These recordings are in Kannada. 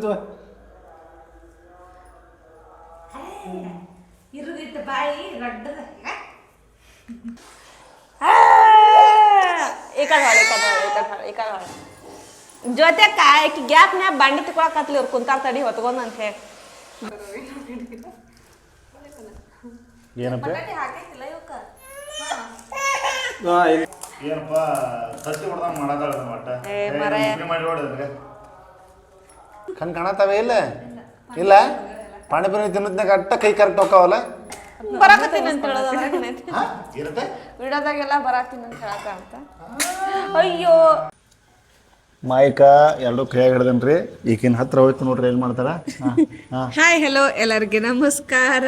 ತಂತು ಇರುದಿಟ್ಟು ಬಾಯಿ ರಡ್ಡದ ಜೊತೆ ಕಾಯಕಿ ಗ್ಯಾಪ್ನ್ಯಾಗ ಬಂಡಿ ತಿಕ್ಕೊಳಕತ್ಲಿ ಇವ್ರು ಕುಂತಾರ ತಡಿ ಹೊತ್ಕೊಂಡ್ ಅಂತ. ಹೇಳಿ ಏನಪ್ಪ ತತ್ತಿ ಹೊಡ್ದಂಗ ಮರೆ. ಮಾಡಿ ನೋಡಿದ್ರೆ ಕಣ್ ಕಾಣತಾವೆ ಇಲ್ಲ? ಇಲ್ಲ. ಪಾಣಿಪುರಿ ತಿನ್ನ ಕಟ್ಟ ಕೈ ಕರೆಕ್ಟ್ ಹೋಗ್ತಾವಲ್ಲ ಬರಾಕತ್ತೀನಿ ಅಂತ ಹೇಳೋದು ಇರುತ್ತೆ? ವಿಡಿಯೋದಾಗೆಲ್ಲ ಅಂತ ಹೇಳಕ ಅಂತ. ಅಯ್ಯೋ. ಮಾಯಿಕ ಎರಡು ಕೈಯಾಗ ಹಿಡ್ದನ್ರಿ? ಈಗಿನ ಹತ್ರ ಹೋಯ್ತು ನೋಡ್ರಿ ಏನ್ ಮಾಡ್ತಾರ? ಹಾಯ್ ಹಲೋ ಎಲ್ಲರಿಗೆ ನಮಸ್ಕಾರ.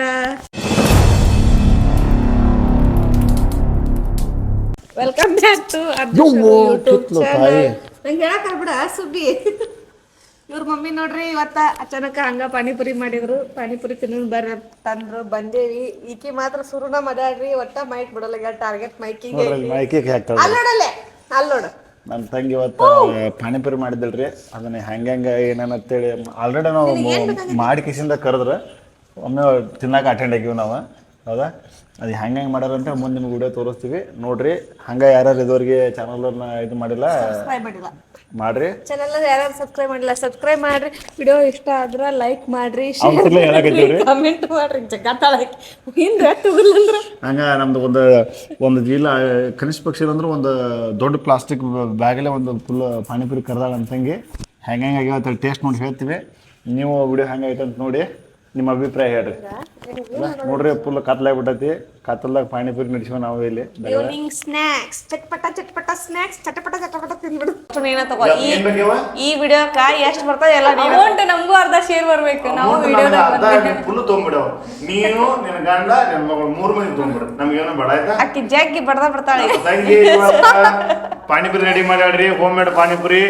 Welcome back to Arjun YouTube channel ನಂಗೆ ಹೇಳಕ್ ಬಿಡ ಸುಬ್ಬಿ. ಇವ್ರ ಮಮ್ಮಿ ನೋಡ್ರಿ ಇವತ್ತ ಅಚಾನಕ ಹಂಗ ಪಾನಿಪುರಿ ಮಾಡಿದ್ರು. ಪಾನಿಪುರಿ ತಿನ್ನೋದು ಬರ್ರಿ ತಂದ್ರು ಬಂದೇವಿ. ಈಕಿ ಮಾತ್ರ ಸುರುನ ಮದಾಡ್ರಿ ಒಟ್ಟ ಮೈಕ್ ಬಿಡಲ್ಲ ಟಾರ್ಗೆಟ್ ಮೈಕಿಗೆ ಮೈಕಿಗೆ ಅಲ್ಲಿ ಮಾಯಿಕೆ ಹಾಕ್ತಾಳ. ಅಲ್ಲಿ ನೋಡಲ್ಲೇ ಅಲ್ಲಿ ನೋಡು. ನನ್ನ ತಂಗಿ ಇವತ್ತು ಪಾನಿಪುರಿ ಮಾಡಿದಲ್ರಿ ಅದನ್ನ ಹೆಂಗ ಏನೇನಂತೇಳಿ ಆಲ್ರೆಡಿ ನಾವು ಮಾಡಿ ಕಿಸಿಂದ ಕರೆದ್ರೆ ಒಮ್ಮೆ ತಿನ್ನಕ್ಕೆ ಅಟೆಂಡ್ ಆಗಿವಿ ನಾವು. ಹೌದಾ? ಅದು ಹೆಂಗೆ ಹೆಂಗೆ ಮಾಡ್ಯಾರ ಅಂತ ಮುಂದೆ ನಿಮ್ಗೆ ವಿಡಿಯೋ ತೋರಿಸ್ತೀವಿ. ನೋಡ್ರಿ ಹಂಗೆ ಯಾರ್ಯಾರು ಇದುವರೆಗೆ ಚಾನಲನ್ನ ಇದು ಮಾಡಿಲ್ಲ ಸಬ್ಸ್ಕ್ರೈಬ್ ಮಾಡಿಲ್ಲ. ಮಾಡ್ರಿ. ಚಾನಲ್ ಯಾರು ಸಬ್ಸ್ಕ್ರೈಬ್ ಮಾಡಿಲ್ಲ ಸಬ್ಸ್ಕ್ರೈಬ್ ಮಾಡ್ರಿ. ವಿಡಿಯೋ ಇಷ್ಟ ಆದ್ರೆ ಲೈಕ್ ಮಾಡ್ರಿ ಶೇರ್ ಹೇಳಕತ್ತೀವ್ರಿ. ಕಮೆಂಟ್ ಮಾಡ್ರಿ ಹಿಂದ್ರ ತುಗುಲಂದ್ರ ಹಂಗ ನಮ್ದು ಒಂದು ಒಂದು ಚೀಲ ಕನಿಷ್ಠ ಪಕ್ಷ ಅಂದ್ರೆ ಒಂದು ದೊಡ್ಡ ಪ್ಲಾಸ್ಟಿಕ್ ಬ್ಯಾಗಲ್ಲೇ ಒಂದು ಫುಲ್ ಪಾನಿಪುರಿ ಕರ್ದಾಳ ಅಂತಂಗೆ ಹೆಂಗೆ ಹೆಂಗೆ ಆಗ್ಯಾವ ಟೇಸ್ಟ್ ನೋಡಿ ಹೇಳ್ತೀವಿ. ನೀವು ವಿಡಿಯೋ ಹೆಂಗಾಯ್ತು ಅಂತ ನೋಡಿ. ನಿಮ್ಮ ಅಭಿಪ್ರಾಯ ಹೇಳ್ರಿ. ನೋಡ್ರಿ ಫುಲ್ ಕತ್ಲಾಗ್ಬಿಟ್ಟೈತಿ. ಕತ್ತಲ್ದಾಗ ಪಾನಿಪುರಿ ನಡೆಸಿವ ನಾವು ಇಲ್ಲಿ. ಈವ್ನಿಂಗ್ ಸ್ನಾಕ್ಸ್ ಚಟ್ಪಟ ಚಟ್ಪಟ ಸ್ನಾಕ್ಸ್ ಚಟಪಟ ಚಟಪಟ ತಿನ್ಬಿಡು. ನೀನ ತಗೋ. ಈ ವಿಡಿಯೋ? ಈ ವಿಡಿಯೋಕ್ಕ ಎಷ್ಟು ಬರ್ತದೆ ಎಲ್ಲ ಅಮೌಂಟ್ ನಮಗೂ ಅರ್ಧ ಶೇರ್ ಬರ್ಬೇಕು. ನಾವು ಫುಲ್ ತೊಂಬಿಡೋ ನೀನು ನಿನ್ನ ಗಂಡ ನಿನ್ನ ಮಗಳು ಮೂರು ಮಂದಿ ತೊಗೊಂಬಿಡು ನಮ್ಗೇನೋ ಬಡ ಆಯ್ತಾ? ಅಕ್ಕಿ ಜಗ್ಗಿ ಬಡ್ದ ಬಿಡ್ತಾಳೆ. ಪಾಣಿಪುರಿ ಪಾನಿಪುರಿ ರೆಡಿ ಮಾಡ್ಯಾಡ್ರಿ ಹೋಮ್ ಮೇಡ್ ಪಾನಿಪುರಿ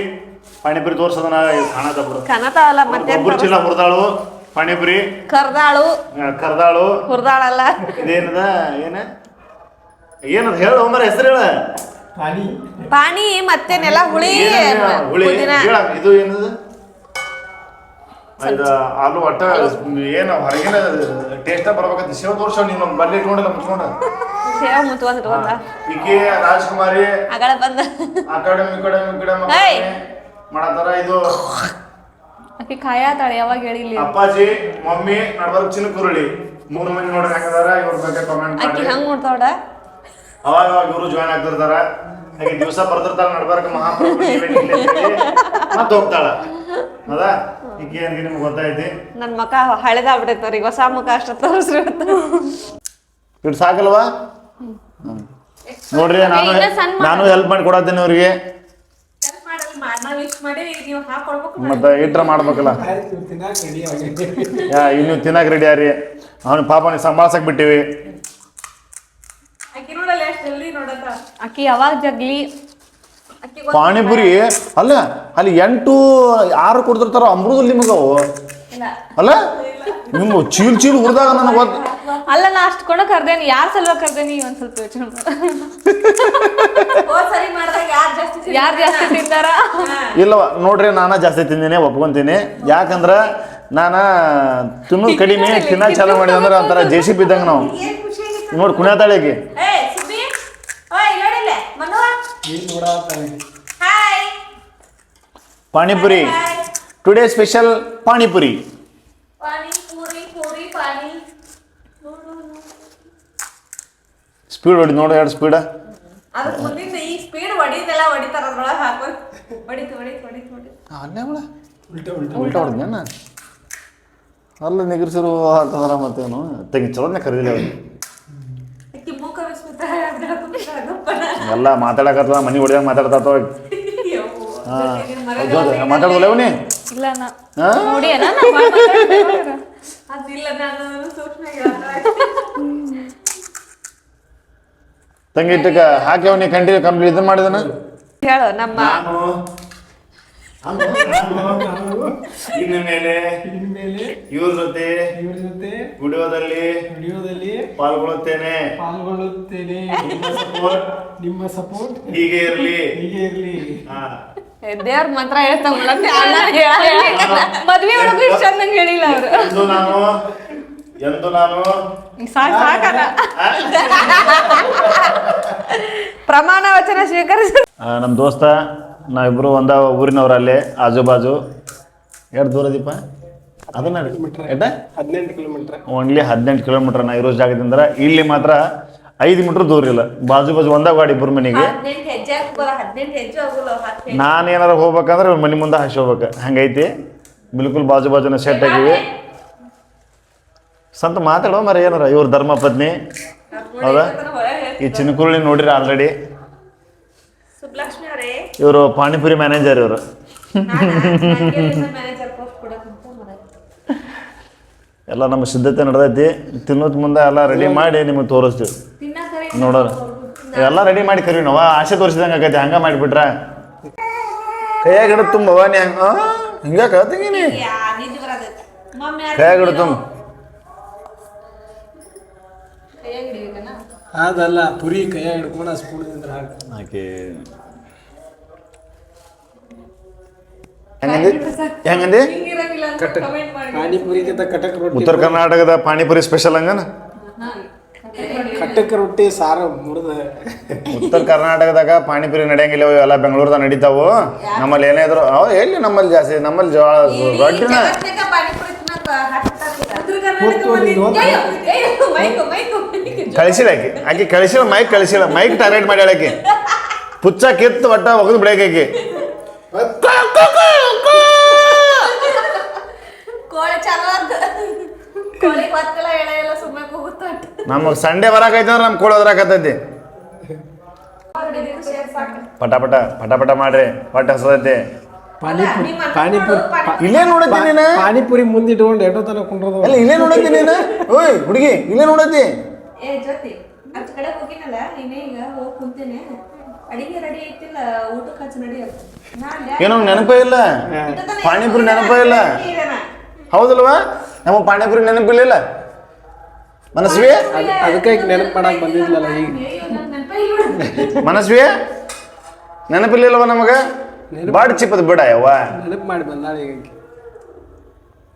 ಪಾನಿಪುರಿ ತೋರ್ಸದನ ಕಾಣತ ಬಿಡು. ಕನತಾವಲ್ಲ ಮತ್ತೆ ಒಬ್ಬರು ಚೀಲ ಹುರ್ದಾಳು. ಪಾನಿಪುರಿ. ಕರ್ದಾಳು. ಕರ್ದಾಳು. ಹುರ್ದಾಳಲ್ಲ. ಇದೇನದ ಏನ? ಏನದ ಹೇಳು ಒಮ್ಮರ ಹೆಸರು ಹೇಳ. ಪಾನಿ. ಪಾನಿ ಮತ್ತೇನೆಲ್ಲ ಹುಳಿ ಹುಳಿ ಹೇಳ ಇದು ಏನದ? ಇದು ಆಲೂ ಒಟ್ಟ ಏನು ಹೊರಗಿನ ಟೇಸ್ಟ್ ಬರ್ಬೇಕಂತ ಸೇವ್ ತೋರ್ಸೋ ನೀನು ಬರ್ಲಿ ಬಲ್ಲಿ ಇಟ್ಕೊಂಡಿಲ್ಲ ಮುಚ್ಕೊಂಡ. ಸೇವ್ ಮುತ್ಕೊಂಡ್ ಇಟ್ಕೊಂಡ ಈಕೆ ರಾಜ್ಕುಮಾರಿ. ಆಗಳ ಬಂದ. ಆ ಕಡೆ ಈ ಕಡೆ ಈ ಕಡೆ ಮಾಡತ್ತಾರ ಇದು. ಆಕಿ ಕಾಯಾತಾಳೆ ಯಾವಾಗ ಹೇಳಿಲ್ಲ ಅಪ್ಪಾಜಿ ಮಮ್ಮಿ ನಡ್ಬರ್ಕ್ ಚಿನ್ನ ಕುರುಳಿ. ಮೂರು ಮಂದಿ ನೋಡ್ರಿ ಹೆಂಗದಾರ ಇವ್ರ ಬಗ್ಗೆ ಕಮೆಂಟ್ ಆಕಿ ಮಾಡಿ. ಹಂಗ್ ನೋಡ್ತಾವಡ ಅವಾಗ ಅವಾಗ ಇವರು ಜಾಯ್ನ್ ಆಗ್ತಿರ್ತಾರ. ಹಾಗೆ ದಿವಸ ಬರ್ತಿರ್ತಾರ ನಡ್ಬರ್ಕ ಮಹಾಪ್ರಭು ಮತ್ತೆ ಹೋಗ್ತಾಳ. ಹೌದಾ ಈಗ ಏನ್ ನಿಮ್ಗೆ ಗೊತ್ತೈತಿ ನನ್ ಮಕ ಹಳೆದಾಗ್ಬಿಟ್ಟೈತೆ ಅವ್ರಿಗೆ ಹೊಸ ಮುಖ ಅಷ್ಟ ತೋರಿಸ್ರಿ ಇಟ್ ಸಾಕಲ್ವಾ? ನೋಡ್ರಿ ನಾನು ನಾನು ಹೆಲ್ಪ್ ಮಾಡಿ ಕೊಡತ್ತೀನಿ ಅವ್ರಿಗೆ ಮತ್ತೆ ಇಟ್ರ ಮಾಡ್ಬೇಕಲ್ಲ ಆಯ್ತು ತಿನ್ನಾಕ ರೆಡಿ ಆಗೈತೆ ಯಾ ಇನ್ನು ತಿನ್ನಕ್ ರೆಡಿ ಆರಿ ಅವ್ನ ಪಾಪ ನೀವು ಸಂಭಾಳ್ಸಕ್ ಬಿಟ್ಟಿವಿ. ಅಕ್ಕಿ ಯಾವಾಗ ಜಗ್ಲಿ? ಪಾನಿಪುರಿ ಅಲ್ಲ ಅಲ್ಲಿ ಎಂಟು ಆರು ಕುಡ್ದಿರ್ತಾರ ಅಮೃತ ನಿಮಗ ಅವು ಅಲ್ಲ ನಿಮ್ಮ ಚೀಲ್ ಚೀಲ್ ಹುರಿದಾಗ ನನಗೆ ಗೊತ್ತು ಅಲ್ಲ ನಾ ಅಷ್ಟು ಕೊಡ ಕರ್ದೇನಿ ಯಾರ್ ಸಲುವಾಗಿ ಕರ್ದೇನಿ ಒಂದ್ ಸ್ವಲ್ಪ ಯೋಚನೆ ಸರಿ ಮಾಡಿದಾಗ ಯಾರು ಯಾರ್ ಜಾಸ್ತಿ ತಿಂದಾರ ಇಲ್ಲವ ನೋಡ್ರಿ ನಾನ ಜಾಸ್ತಿ ತಿಂದಿನಿ ಒಪ್ಕೊಂತೀನಿ. ಯಾಕಂದ್ರ ನಾನ ತಿನ್ನು ಕಡಿಮೆ ತಿನ್ನ ಚಾಲು ಮಾಡಿದ ಅಂದ್ರೆ ಒಂಥರ ಜೆ ಸಿ ಬಿದ್ದಂಗ ನಾವು. ನೋಡಿ hi. Panipuri. Today special panipuri. Pani puri puri pani. Speed ಹೊಡಿ ನೋಡಿ ಎರಡು ಸ್ಪೀಡ್ ಹೊಡಿದೆಲ್ಲ ಹೊಡಿತಾರ ಅದ್ರೊಳಗೆ ಹಾಕೊಂಡು ಹೊಡಿತು ಹೊಡಿತು ಹೊಡಿತು ಹೊಡಿತು. ಅಲ್ಲೇ ಅವಳ ಉಲ್ಟಾ ಉಲ್ಟಾ ಉಲ್ಟಾ ಹೊಡೆದ್ನ ಅಲ್ಲ ನಿಗರ್ಸಿರು ಹಾಕಂದ್ರ ಮತ್ತೇನು? ತೆಗಿ ಚಲೋನೆ ಕರೀದಿಲ್ಲ ಅಕ್ಕಿ ಮೂಕ ಎಲ್ಲ ಮಾತಾಡಕತ್ತದ ಮನೆ ಹೊಡಿದಾಗ ಮಾತಾಡ್ತಾವ ಹಾಂ ಮಾತಾಡೋದಿಲ್ಲ ಅವನಿ ಇಲ್ಲ ನಾ. ಹಾ ನೋಡಿ ಏನ ಅದಿಲ್ಲ ನಾನು ಸೂಕ್ಷ್ಮ ತಂಗಿ ಇಟ್ಟಕ ಹಾಕಿ ಅವನಿ ಕಂಟಿನ್ಯೂ ಕಂಪ್ಲೀಟ್ ಇದನ್ನ ಮಾಡಿದನ? ಹೇಳು ನಮ್ಮ ಇನ್ನು ಮೇಲೆ ಇನ್ಮೇಲೆ ಇವ್ರ ಜೊತೆ ಇವ್ರ ಜೊತೆ ವಿಡಿಯೋದಲ್ಲಿ ವಿಡಿಯೋದಲ್ಲಿ ಪಾಲ್ಗೊಳ್ಳುತ್ತೇನೆ. ಪಾಲ್ಗೊಳ್ಳುತ್ತೇನೆ. ನಿಮ್ಮ ಸಪೋರ್ಟ್ ನಿಮ್ಮ ಸಪೋರ್ಟ್ ಹೀಗೆ ಇರಲಿ. ಹೀಗೆ ಇರಲಿ. ದೇವ್ರ ಮಂತ್ರ ಹೇಳ್ತಾವಲ್ಲ ಮದ್ವೆ ಒಳಗೂ ಇಷ್ಟ ಹೇಳಿಲ್ಲ ಅವ್ರು. ನಾನು ಎಂದು ನಾನು? ಸಾಕಲ್ಲ ಪ್ರಮಾಣ ವಚನ ಸ್ವೀಕರಿಸ. ನಮ್ಮ ದೋಸ್ತ ನಾವಿಬ್ರು ಒಂದ ಊರಿನವ್ರಲ್ಲಿ ಆಜು ಬಾಜು. ಎರಡು ದೂರ ದೀಪ ಅದನ್ನ ಹದಿನೆಂಟು ಕಿಲೋಮೀಟರ್. ಓನ್ಲಿ ಹದಿನೆಂಟು ಕಿಲೋಮೀಟರ್ ನಾ ಇರೋ ಜಾಗದಿಂದ ಇಲ್ಲಿ ಮಾತ್ರ ಐದು ಮೀಟರ್ ದೂರ ಇಲ್ಲ. ಬಾಜು ಬಾಜು ಒಂದ ಗಾಡಿ ಇಬ್ಬರು ಮನೆಗೆ. ನಾನು ಏನಾರ ಹೋಗ್ಬೇಕಂದ್ರೆ ಇವ್ರ ಮನೆ ಮುಂದೆ ಹಾಸಿ ಹೋಗ್ಬೇಕು ಹಂಗೈತಿ. ಬಿಲ್ಕುಲ್ ಬಾಜು ಬಾಜುನ ಸೆಟ್ ಆಗಿವಿ. ಸಂತ ಮಾತಾಡೋ ಮರ ಏನಾರ ಇವ್ರ ಧರ್ಮ ಪತ್ನಿ ಹೌದಾ? ಈ ಚಿನ್ಕುರುಳಿ ನೋಡ್ರಿ ಆಲ್ರೆಡಿ ಇವರು ಪಾನಿಪುರಿ ಮ್ಯಾನೇಜರ್ ಇವರು. ಎಲ್ಲ ನಮ್ಮ ಸಿದ್ಧತೆ ನಡೆದೈತಿ. ತಿನ್ನೋದ್ ಮುಂದೆ ಎಲ್ಲ ರೆಡಿ ಮಾಡಿ ನಿಮಗೆ ತೋರಿಸ್ತೀವಿ. ನೋಡೋರ ನೋಡೋಣ. ಎಲ್ಲ ರೆಡಿ ಮಾಡಿ ಕರಿ ನಾವು. ಆಸೆ ತೋರಿಸಿದಂಗೆ ಆಗೈತಿ. ಹಂಗ ಮಾಡಿಬಿಟ್ರ. ಕೈಯಾಗಿಡ ತುಂಬ ತುಂಬವ ನೀ ಹಂಗ ಹಿಂಗ ಕೈಯಾಗಿಡ ತುಂಬ. ಅದಲ್ಲ ಪುರಿ ಕೈಯ ಹಿಡ್ಕೊಂಡು ಸ್ಪೂನ್ ಅಂದ್ರೆ ಹಾಕಿ ಆಕೆ ಹೆಂಗಂದಿ? ಹೆಂಗಂದಿ? ಪಾನಿಪುರಿಗಿಂತ ಕಟಕ್ ರೊಟ್ಟಿ ಉತ್ತರ ಕರ್ನಾಟಕದ ಪಾನಿಪುರಿ ಸ್ಪೆಷಲ್ ಹಂಗನ? ಕಟಕ್ ರೊಟ್ಟಿ ಸಾರ ಮುರಿದ. ಉತ್ತರ ಕರ್ನಾಟಕದಾಗ ಪಾನಿಪುರಿ ನಡೆಯಂಗಿಲ್ಲ ಎಲ್ಲ ಬೆಂಗಳೂರದಾಗ ನಡೀತಾವು. ನಮ್ಮಲ್ಲಿ ಏನೇ ಇದ್ರು ಅವ್ ಎಲ್ಲಿ ನಮ್ಮಲ್ಲಿ ಜಾಸ್ತಿ ನಮ್ಮಲ್ಲಿ ಜೋಳ ರೊಟ್ಟಿನ ಕಳಿಸಿಲ್ಲ ಆಕಿ. ಆಕೆ ಕಳಿಸಿಲ್ಲ ಮೈಕ್ ಕಳಿಸಿಲ್ಲ. ಮೈಕ್ ಟಾರ್ಗೆಟ್ ಮಾಡಿ ಆಕಿ. ಪುಚ್ಚ ಕಿತ್ತು ಒಟ್ಟ ಒಗದು ಬಿಡಕ್ಕೆ ನಮಗೆ ಸಂಡೇ ಬರಾಕೈತೆ ಅಂದ್ರೆ ನಮ್ ಕೋಳಿ ಹೋದ್ರಾಕತ್ತೈತಿ ಪಟ ಪಟ ಪಟ ಪಟ ಮಾಡ್ರಿ. ಹೊಟ್ಟೆ ಹಸದೈತಿ. ಪಾನಿಪುರಿ ಪಾನಿಪುರಿ ಪಾ- ಇಲ್ಲೇ ನೋಡತ್ತಿ ನೀನು? ಪಾನಿಪುರಿ ಮುಂದೆ ಇಟ್ಕೊಂಡು ಎಷ್ಟೋ ತನಕ ಕುಂಡ್ರದ ಅಲ್ಲ ಇಲ್ಲೇ ನೋಡತ್ತಿ ನೀನು? ಓಯ್ ಹುಡುಗಿ ಇಲ್ಲೇ ನೋಡತ್ತಿ? ಏ ಜ್ಯೋತಿ ಅಚ್ಚ ಕಡೆ ಹೋಗಿನಲ್ಲ ನೀನೇ ಈಗ ಹೋಗಿ ಕುಂತೇನೆ. ಅಡಿಗೆ ರೆಡಿ ಐತಿಲ್ಲ ಊಟಕ್ಕೆ ಹಚ್ಚ ನಡಿ ಅಂತ. ಏನೋ ನೆನಪೇ ಇಲ್ಲ. ಪಾನಿಪುರಿ ನೆನಪೇ ಇಲ್ಲ? ಹೌದಲ್ವಾ? ನಮಗೆ ಪಾನಿಪುರಿ ನೆನಪಿಲ್ಲ ಮನಸ್ವಿ ಅದಕ್ಕೆ ನೆನಪು ಮಾಡಕ್ ಬಂದಿದ್ಲಲ್ಲ ಈಗ. ಮನಸ್ವಿ ನೆನಪಿಲ್ಲವ ನಮಗ? ಬಾಡ್ ಚಿಪ್ಪದ ಬಿಡ ಯವ್ವ. ನೆನಪು ಮಾಡಿ ಬಂದಾಳ ಈಗ ಆಕಿ.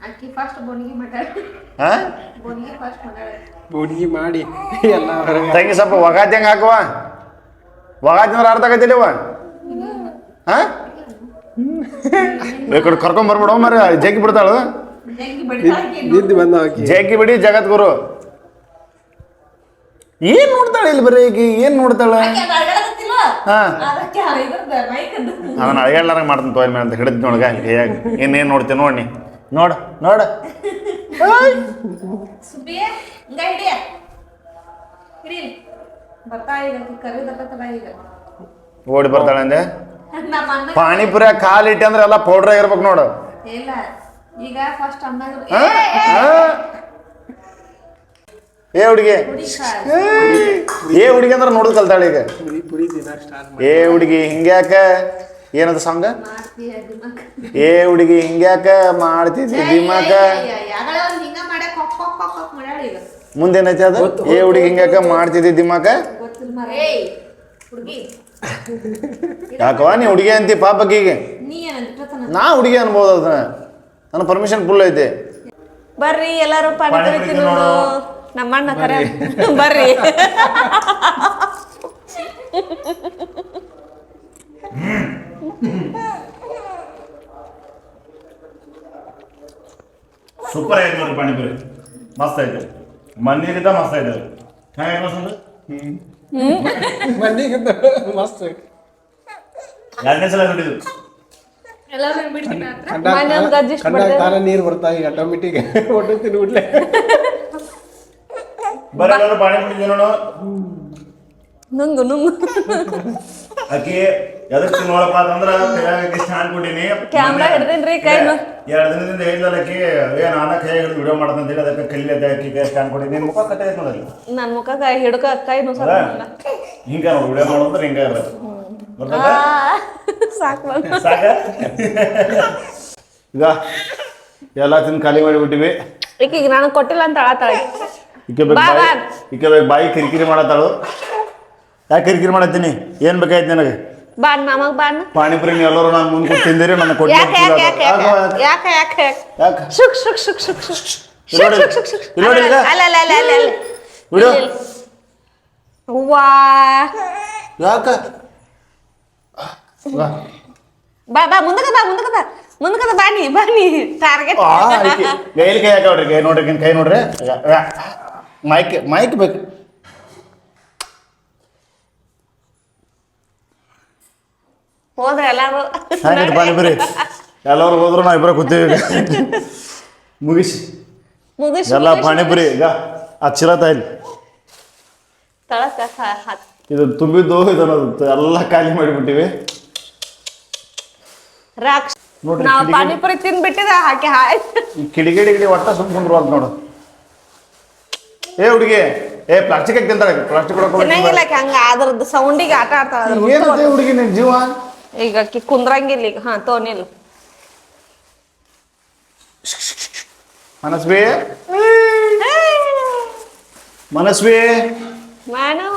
ಆಕಿ ಫಸ್ಟ್ ಬೋನಿಗೆ ಮಾಡ್ಯಾಳ ಹಾ? ಬೋನಿಗೆ ಫಸ್ಟ್ ಮಾಡ್ಯಾಳ ಬೋನಿಗೆ ಮಾಡಿ. ಎಲ್ಲ ಹೊರಗೆ ತಂಗಿ ಸ್ವಲ್ಪ ವಗಾದ್ಯಂ ಹೆಂಗ ಹಾಕುವ. ವಗಾದ್ಯಂ ಅರ್ಧ ಆಗತ್ತಿಲ್ಲವ ಹಾ? ಬೇಕಡೆ ಕರ್ಕೊಂಡ್ ಬರ್ಬಿಡೋ ಮರ ಜಗ್ಗಿ ಬಿಡ್ತಾಳು. ಹೆಂಗೆ ಬಡಿತಾಳ ಆಕಿ? ನಿದ್ದೆ ಬಂದ ಆಕಿ ಜಗ್ಗಿ ಬಿಡಿ ಜಗದ್ಗುರು. ಏನ್ ನೋಡ್ತಾಳೆ ಇಲ್ಲಿ ಬರೀ ಈಗ ಏನ್ ನೋಡ್ತಾಳೆ? ಆಕಿ ಅದ್ ಅಳ್ಯಾಡಕತ್ತಿಲ್ವ? ಹಾ. ಅದಕ್ಕೆ ಇದ್ರದ್ದು. ಅದನ್ನ ಅಳಗಾಡ್ಲಾರಂಗೆ ಮಾಡ್ತೀನಿ ತೋರಿ ಮೇಲೆ ಅಂತ ಹಿಡಿದ್ ನೋಡ್ಗ ಹೇಗ ಇನ್ನೇನು ನೋಡ್ತೀನಿ ನೋಡಿ ನೋಡ ನೋಡ. ಸುಬ್ಬಿ ಹಿಂಗ ಹಿಡಿಯ ಹಿಡಿ ಬರ್ತಾ ಈಗ ಆಕಿ ಕರೆಯೋದಕ್ಕತ್ತಲ್ಲ ಈಗ ಓಡಿ ಬರ್ತಾಳೆ ಅಂದೆ. ನಮ್ಮ ಅಣ್ಣ ಪಾನಿಪುರಿ ಕಾಲು ಇಟ್ಟಿ ಅಂದ್ರೆ ಎಲ್ಲ ಪೌಡ್ರ್ ಆಗಿರ್ಬೇಕು ನೋಡು. ಇಲ್ಲ ಈಗ ಫಸ್ಟ್? ಹಾ? ಏ ಹುಡುಗಿ. ಏ ಹುಡುಗಿ ಅಂದ್ರೆ ನೋಡುದು ಕಲ್ತಾಳೆ ಈಗ. ಏ ಹುಡುಗಿ ಹಿಂಗ್ಯಾಕ? ಏನದ ಸಾಂಗ್? ಏ ಹುಡುಗಿ ಹಿಂಗ್ಯಾಕ? ಮಾಡ್ತಿದ್ದಿ ದಿಮಾಕ? ಮುಂದೇನೈತಿ ಅದು? ಏ ಹುಡುಗಿ ಹಿಂಗ್ಯಾಕ ಮಾಡ್ತಿದ್ದಿ ದಿಮಾಕ? ಯಾಕವಾ ನೀ ಹುಡುಗಿ ಅಂತಿ ಪಾಪಕ್ಕೀಗೆ ನೀ ಏನಂತ ನಾ ಹುಡುಗಿ ಅನ್ಬೋದು ಅದನ್ನ ನನ್ನ ಪರ್ಮಿಷನ್ ಫುಲ್ ಐತೆ. ಬರ್ರಿ ಎಲ್ಲಾರು ಪಾಠ ಪಾನಿಪುರಿ ತಿನ್ನೋಣ ತಿನ್ನೋಣ. ತರ ಕರೆ ಬರ್ರಿ. ಸೂಪರ್ ಆಯ್ತು ನೋಡಿ ಪಾಣಿಪುರಿ. ಮಸ್ತ್ ಐತೆ ಮಂದಿಗಿಂತ ಮಸ್ತ್ ಐತೆ ಹೆಂಗೆ ಮಸ್ತ್ ಮನೆಗೆ ಮಸ್ತ್ ಎರಡನೇ ಸಲ ನೋಡಿದ್ರು. ನೀರು ಬರ್ತಾ ಈಗ ಆಟೋಮೆಟಿಕ್ ಒಟ್ಟು ತಿನ್ಬಿಡ್ಲೆ. ಬರೀ ಎಲ್ಲರೂ ಪಾನಿಪುರಿ ನೋಡು. ನುಂಗು ನುಂಗು. ಅಕ್ಕಿ ಎದಕ್ಕೆ ನೋಡಪ್ಪ ಅಂತಂದ್ರ ಕೈಯಾಗಿ ಸ್ಟ್ಯಾಂಡ್ ಕೊಟ್ಟಿನಿ. ಕ್ಯಾಮ್ರಾ ಹಿಡ್ದೇನ್ರಿ ಕೈ ಎರಡು ದಿನದಿಂದ ಹೇಳಿದ್ಲಲ್ಲ ಅಕ್ಕಿ ಏ ನಾನ ಕೈ ಹಿಡಿದು ವಿಡಿಯೋ ಮಾಡ್ದ ಅಂತ ಹೇಳಿ ಅದಕ್ಕೆ ಕೈಲಿ ಅಕ್ಕಿ ಕೈ ಸ್ಟ್ಯಾಂಡ್ ಕೊಟ್ಟಿನಿ. ನಿನ್ ಮುಖ ಕಟ್ಟೆ ಐತೆ ನನ್ನ ನನ್ ಮುಖ ಕೈ ಹಿಡ್ಕ ಕೈ ನುಸ ಹಿಂಗ ವಿಡಿಯೋ ಮಾಡೋದ್ರೆ ಹಿಂಗ ಇರ ಬರ್ತದ ಸಾಕು ಸಾಕ? ಈಗ ಎಲ್ಲ ತಿಂದು ಖಾಲಿ ಮಾಡಿಬಿಟ್ಟಿವಿ ಈಗ ನಾನು ಕೊಟ್ಟಿಲ್ಲ ಅಂತ ಅಳತಾಳೆ. ಈಕೆ ಬೇಕು ಬಾ, ಬಾಯಿ ಬಾ. ಈಕೆ ಬೇಕು ಬಾಯಿ ಕಿರಿಕಿರಿ ಮಾಡತ್ತಾಳು. ಯಾಕೆ ಕಿರಿಕಿರಿ ಮಾಡತ್ತೀನಿ? ಏನು ಬೇಕಾಯ್ತು ನಿನಗೆ? ಬಾನ್ ಮಾಮಾಗ ಬಾನ್ ಪಾನಿಪುರಿ ನೀವು ಎಲ್ಲರೂ ನಾನು ಮುಂದೆ ಕೊಟ್ಟು ತಿಂದಿರಿ ನನ್ನ ಕೊಟ್ಟು ಯಾಕೆ ಯಾಕೆ ಯಾಕೆ ಯಾಕೆ ಯಾಕೆ ಯಾಕೆ? ಯಾಕೆ? ಶುಕ್ ಶುಕ್ ಶುಕ್ ಶುಕ್ ಶುಕ್. ಇಲ್ಲಿ ನೋಡಿ, ಇಲ್ಲಿ ಈಗ. ಅಲ್ಲ ಅಲ್ಲ ಅಲ್ಲ ಅಲ್ಲ ಅಲ್ಲ. ಬಿಡು ವಾ ಯಾಕ? ಬಾ. ಬಾ ಬಾ ಮುಂದಕ ಬಾ ಮುಂದಕ ಬಾ. ಮುಂದಕ ಬಾ ನೀ ಬಾ ನೀ. ಟಾರ್ಗೆಟ್ ಆ. ಕೈಯಲ್ಲಿ ಕೈ ಹಾಕವ್ರಿ ಕೈ ನೋಡ್ರಿ ಕೈ ನೋಡ್ರಿ. ಮೈಕ್ ಮೈಕ್ ಬೇಕು. ಹೋದ್ರೆ ಎಲ್ಲಾರು ಪಾನಿಪುರಿ ಎಲ್ಲರೂ ಹೋದ್ರು ನಾವು ಇಬ್ಬರ ಕೂತೀವಿ. ಮುಗಿಸಿ. ಮುಗಿಸ್ ಎಲ್ಲ ಪಾಣಿಪುರಿ ಈಗ ಆ ಚಿರತ ಇಲ್ಲಿ. ತಳಕ ಇದು ತುಂಬಿದ್ದು ಇದನ್ನು ಎಲ್ಲ ಖಾಲಿ ಮಾಡಿಬಿಟ್ಟಿವಿ. ರಾಕ್ಷ ನೋಡ್ರಿ, ನಾವು. ಪಾನಿಪುರಿ ತಿಂದ್ಬಿಟ್ಟಿದ ಹಾಕಿ ಹಾಯ್. ಈ ಕಿಡಿಗೇಡಿ ಗಿಡಿ ಒಟ್ಟ ಸುಮ್ಕೊಂಡ್ರು ಅಂತ ನೋಡು. ಏ ಹುಡುಗಿ ಏ ಪ್ಲಾಸ್ಟಿಕ್ ತಿಂತಾಳೆ ಪ್ಲಾಸ್ಟಿಕ್ ತಿನ್ನಂಗಿಲ್ಲ ಆಕಿ ಹಂಗ ಅದ್ರದ್ದು ಸೌಂಡಿಗೆ ಆಟ ಆಡ್ತಾಳ ಅದ್ರ ಏನಂತೆ ಹುಡುಗಿ ನಿನ್ ಜೀವ? ಈಗ ಆಕಿ ಕುಂದ್ರಂಗಿಲ್ಲ ಈಗ. ಹಾ ತೋನಿಲ್ ಮನಸ್ವಿ? ಮನಸ್ವಿ? ಮನು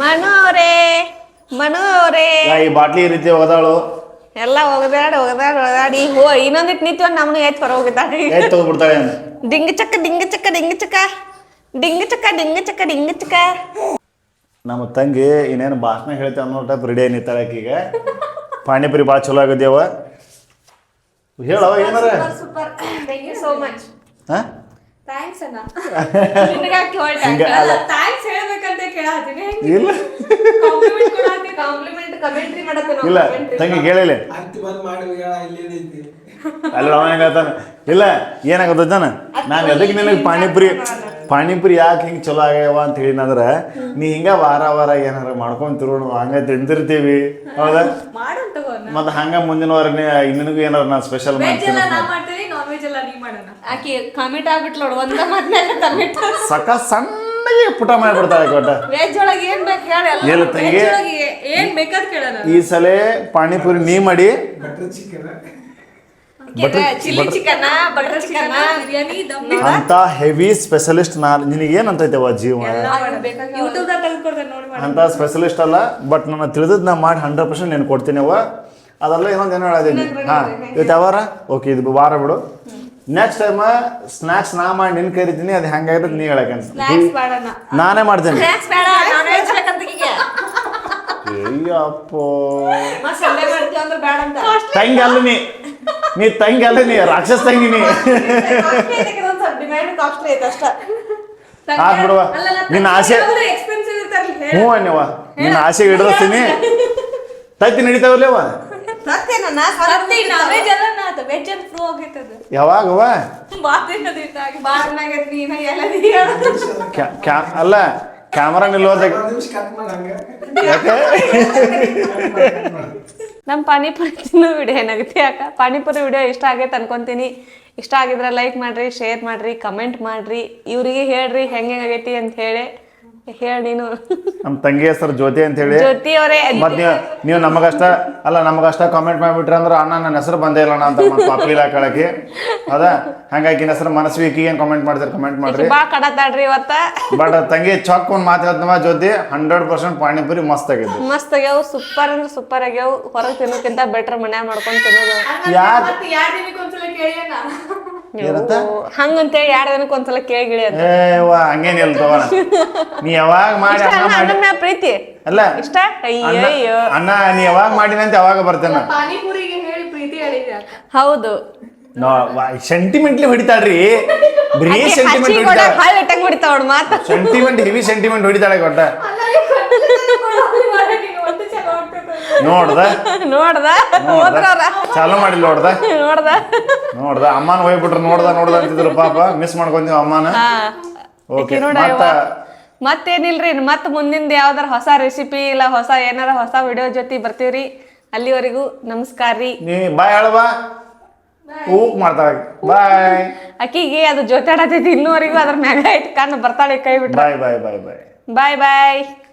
ಮನೋರೇ ಮನೋರೇ. ಯಾ, ಈ ಬಾಟ್ಲಿ ಈ ರೀತಿ ಒಗದಾಳು. ಎಲ್ಲ ಒಗದಾಡಿ ಒಗದಾಡಿ ಒಗದಾಡಿ. ಹೋ ಇನ್ನೊಂದಿಟ್ಟು ನಿಂತು ನಮ್ನು ಎತ್ ಹೊರ ಹೋಗಿದ್ದಾಳೆ ಡಿಂಗ ಚಕ್ಕ ಡಿಂಗ ಚಕ್ಕ ಡಿಂಗ ಚಕ್ಕ. ಡಿಂಗ ಚಕ್ಕ ಡಿಂಗ ಚಕ್ಕ ಡಿಂಗ ಚಕ್ಕ. ನಮ್ಮ ತಂಗಿ ಇನ್ನೇನು ಭಾಷಣ ಹೇಳ್ತೇವೆ ಅನ್ನೋ ಟೈಪ್ ರೆಡಿ ನಿಂತಾಳೆ ಈಗ ಪಾಣಿಪುರಿ ಭಾಳ ಚಲೋ ಆಗಿದ್ಯವ. ಹೇಳವ ಏನಾರ? Super thank you so much ಹಾ? ಥ್ಯಾಂಕ್ಸ್ ಅಣ್ಣ. ನಿನಗಾಕಿ ಥ್ಯಾಂಕ್ಸ್ ಹೇಳ್ಬೇಕಂತ ಇಲ್ಲ. ಕಾಂಪ್ಲಿಮೆಂಟ್ ಕೊಡತ್ತೀನಿ ಕಾಂಪ್ಲಿಮೆಂಟ್ ಕಮೆಂಟ್ರಿ ಮಾಡತ್ತೆ ಇಲ್ಲ ತಂಗಿ ಕೇಳಿಲ್ಲ. ಅಂತಿ ಬಂದ್ ಮಾಡಿ ಹೇಳ ಇಲ್ಲೇನೈತಿ ಅಲ್ಲ ಅವ ಇಲ್ಲ ಏನಾಗತ್ತಾನ ನಾನು ಎದಕ್ಕೆ ನಿನಗೆ ಪಾನಿಪುರಿ ಪಾನಿಪುರಿ ಯಾಕೆ ಹಿಂಗೆ ಚಲೋ ಆಗ್ಯಾವ ಅಂತ ಹೇಳಿನಂದ್ರ ನೀ ಹಿಂಗ ವಾರ ವಾರ ಏನಾರ ಮಾಡ್ಕೊಂತಿರು ತಿರುಗೋಣ ಹಂಗ ತಿಂತಿರ್ತೀವಿ ಹೌದಾ? ಮತ್ತ ಹಂಗ ಮುಂದಿನ ವಾರ ನಿನಗೂ ಏನಾರ ನಾ ಸ್ಪೆಷಲ್ ಮಾಡ್ತೀನಿ. ನಾ ಮಾಡ್ತೀನಿ ನಾನ್ ವೆಜ್ ಎಲ್ಲ ನೀ ಮಾಡೋಣ. ಆಕಿ ಕಮಿಟ್ ಆಗ್ಬಿಟ್ಲ ನೋಡು ಒಂದ ಮಾತ್ನಾಗ ಕಮಿಟ್ ಸಕ ಸಣ್ಣಗೆ ಪುಟ ಮಾಡ್ಬಿಡ್ತಾರೆ ಕೊಟ್ಟ ವೆಜ್ ಒಳಗೆ ಏನ್ ಬೇಕು ಹೇಳಿ ಎಲ್ಲ ತಂಗಿ? ಏನ್ ಬೇಕಾದ್ ಕೇಳೋಣ ಈ ಸಲ ಪಾನಿಪುರಿ ನೀ ಮಾಡಿ. Butter chicken chilli chicken butter chicken biryani dum ಅಂತ ಹೆವಿ ಸ್ಪೆಷಲಿಸ್ಟ್ ನಾ ನಿನಗೆ ಏನಂತೈತೆವ ಜೀವ? ತೆಗೆದುಕೊಡ್ತೇನೆ ನೋಡಿ ಅಂತ ಸ್ಪೆಷಲಿಸ್ಟ್ ಅಲ್ಲ ಬಟ್ ನನ್ನ ತಿಳಿದದ್ದು ನಾ ಮಾಡಿ ಹಂಡ್ರೆಡ್ ಪರ್ಸೆಂಟ್ ನೀನು ಕೊಡ್ತೀನಿ ಅವ ಅದೆಲ್ಲ ಇನ್ನೊಂದು ಏನೋ ಹೇಳಿದೀನಿ ಹಾಂ. ಇವತ್ತು ಯಾವಾರ ಓಕೆ ಇದು ವಾರ ಬಿಡು. ನೆಕ್ಸ್ಟ್ ಟೈಮ್ ಸ್ನಾಕ್ಸ್ ನಾ ಮಾಡಿ ನಿನ್ ಕರಿತೀನಿ ಅದು ಹೆಂಗಾಗಿರುತ್ತೆ ನೀ ಹೇಳಕ್ಕೆ ನಾನೇ ಮಾಡ್ತೇನೆ. ಅಯ್ಯಪ್ಪೋ. ತಂಗಿ ಅಲ್ಲ ನೀ ನೀ ತಂಗಿ ಅಲ್ಲ ನೀ ರಾಕ್ಷಸ ತಂಗಿ ನೀ ಹಾಕ್ ಬಿಡುವ ನಿನ್ನ ಆಸೆ ಹ್ಞೂ ಅನ್ನವ ನಿನ್ನ ಆಸೆಗೆ ಹಿಡಿದಸ್ತೀನಿ. ತತ್ತಿ ನಡೀತಾವಲ್ಲವ ಸತ್ಯನ ನಾನ್ ವೆಜ್ ವೆಜ್ ಅಂತ ಯಾವಾಗವ ನೀನ ಕ್ಯಾ- ಕ್ಯಾ ಅಲ್ಲ ಕ್ಯಾಮರಾ ನಿಲ್ಲೋದಕ್ಕೆ ಒಂದ್ ನಿಮಿಷ ಕಟ್ ಮಾಡಂಗ ಯಾಕೆ? ನಮ್ಮ ಪಾನಿಪುರಿ ತಿನ್ನೋ ವಿಡಿಯೋ ಏನಾಗುತ್ತೆ ಯಾಕ ಪಾನಿಪುರಿ ವಿಡಿಯೋ ಇಷ್ಟ ಆಗೈತೆ ಅನ್ಕೊಂತೀನಿ. ಇಷ್ಟ ಆಗಿದ್ರೆ ಲೈಕ್ ಮಾಡ್ರಿ ಶೇರ್ ಮಾಡ್ರಿ ಕಮೆಂಟ್ ಮಾಡ್ರಿ. ಇವರಿಗೆ ಹೇಳ್ರಿ ಹೆಂಗೆ ಆಗೈತಿ ಅಂತ ಹೇಳಿ. ಹೇಳಿ ನೀನು. ನಮ್ಮ ತಂಗಿ ಹೆಸರು ಜ್ಯೋತಿ ಅಂತ ಹೇಳಿ ಜ್ಯೋತಿ ಅವರೇ ಮತ್ ನೀವು ನೀವು ನಮಗಷ್ಟ ಅಲ್ಲ ನಮಗಷ್ಟ ಕಾಮೆಂಟ್ ಮಾಡ್ಬಿಟ್ರಿ ಅಂದ್ರೆ ಅಣ್ಣ ನನ್ನ ಹೆಸರು ಬಂದೇ ಇಲ್ಲ ಅಣ್ಣ ಅಂತ ಪಾಪಿ ಇಲ್ಲ ಕಳಕಿ. ಅದ ಹಂಗಾಗಿ ನನ್ನ ಹೆಸರು ಮನಸ್ವಿ ಈಕಿ ಏನು ಕಾಮೆಂಟ್ ಮಾಡ್ತಾರೆ ಕಾಮೆಂಟ್ ಮಾಡ್ರಿ. ಬಾ ಕಡತಾಡ್ರಿ ಇವತ್ತ. ಬಟ್ ತಂಗಿ ಚಾಕ್ ಒಂದು ಮಾತು ಹೇಳ್ತಮ್ಮ ಜ್ಯೋತಿ. ಹಂಡ್ರೆಡ್ ಪರ್ಸೆಂಟ್ ಪಾಣಿಪುರಿ ಮಸ್ತ್ ಆಗಿದ್ದು. ಮಸ್ತ್ ಆಗ್ಯಾವ ಸೂಪರ್ ಅಂದ್ರೆ ಸೂಪರ್ ಆಗ್ಯಾವ. ಹೊರಗೆ ತಿನ್ನೋಕ್ಕಿಂತ ಬೆಟರ್ ಮನ್ಯಾಗ ಮಾಡ್ಕೊಂಡು ತಿನ್ನೋದು. ಯಾರು ಮತ್ತೆ ಯಾರ್ ದಿನಕ್ಕೆ ಒಂದ್ಸಲ ಹಂಗಂತೇಳಿ ಕೇಳಿ ಅಂತ. ಏ ವಾ ಹಂಗೇನಿಲ್ಲ ತಗೋಣ. ನೀ ಯಾವಾಗ ಮಾಡಿ ಇಷ್ಟ ಅನ್ನ ಅಣ್ಣ ಮಾಡಿ ಅಣ್ಣನ ಮ್ಯಾಲ್ ಪ್ರೀತಿ. ಅಲ್ಲ ಇಷ್ಟ? ಅಣ್ಣ- ಅಯ್ಯಯ್ಯೋ. ಅನ್ನ ನೀ ಯಾವಾಗ ಮಾಡಿನಂತ ಯಾವಾಗ ಬರ್ತೇನೆ? ಪಾನಿಪುರಿಗೆ ಹೇಳಿ ಪ್ರೀತಿ ಹೇಳಿದ ಹೌದು. ಸೆಂಟಿಮೆಂಟ್ಲಿ ಹೊಡಿತಾಳ್ರಿ. ಬರೀ ಆಕಿ ಸೆಂಟಿಮೆಂಟ್ ಹಚ್ಚಿ ಹೊಡಿತಾಳ. ಹಾಳು ಇಟ್ಟಂಗ್ ಬಿಡ್ತಾವ ಅವ್ಳ ಮಾತ. ಸೆಂಟಿಮೆಂಟ್ ಹೆವಿ ಸೆಂಟಿಮೆಂಟ್ ಹೊಡಿತಾಳೆ ಕೊಟ್ಟ ಒಂದು ಚಲೋ ಆಗ್ತದೆ ನೋಡ್ದ? ನೋಡ್ದ? ನೋಡ್ದ? ಹೋದ್ರವ್ರ? ಚಾಲು ಮಾಡಿಲ್ಲ ನೋಡ್ದ? ನೋಡ್ದ? ನೋಡ್ದ? ಅಮ್ಮನ ಹೋಗ್ಬಿಟ್ರು ನೋಡ್ದ ನೋಡ್ದ ಅಂತಿದ್ರು ಪಾಪ. ಮಿಸ್ ಮಾಡ್ಕೊಂತೀವಿ ಅಮ್ಮನ? ಹಾ. ಓಕೆ ನೋಡ್ತಾ ನೋಡ ಮತ್ತ ಮತ್ತೇನಿಲ್ರಿ ಮತ್ತೆ ಮುಂದಿಂದ ಯಾವ್ದಾರ ಹೊಸ ರೆಸಿಪಿ ಇಲ್ಲ ಹೊಸ ಏನಾರ ಹೊಸ ವಿಡಿಯೋ ಜೊತೆ ಬರ್ತೀವ್ರಿ. ಅಲ್ಲಿವರೆಗೂ ನಮಸ್ಕಾರ ರೀ. ನೀ ಬಾಯ್ ಹೇಳವಾ ಊಕ್ ಮಾಡ್ತಾಳೆ. ಬಾಯ್. ಅಕ್ಕಿಗೆ ಅದು ಜೊತೆ ಇನ್ನೂವರೆಗೂ ಅದ್ರ ಮ್ಯಾಗ ಇಟ್ಕೊಂಡು ಕಣ್ಣು ಬರ್ತಾಳೆ ಕೈ ಬಿಟ್ರೆ. ಬಾಯ್ ಬಾಯ್ ಬಾಯ್ ಬಾಯ್. ಬಾಯ್ ಬಾಯ್.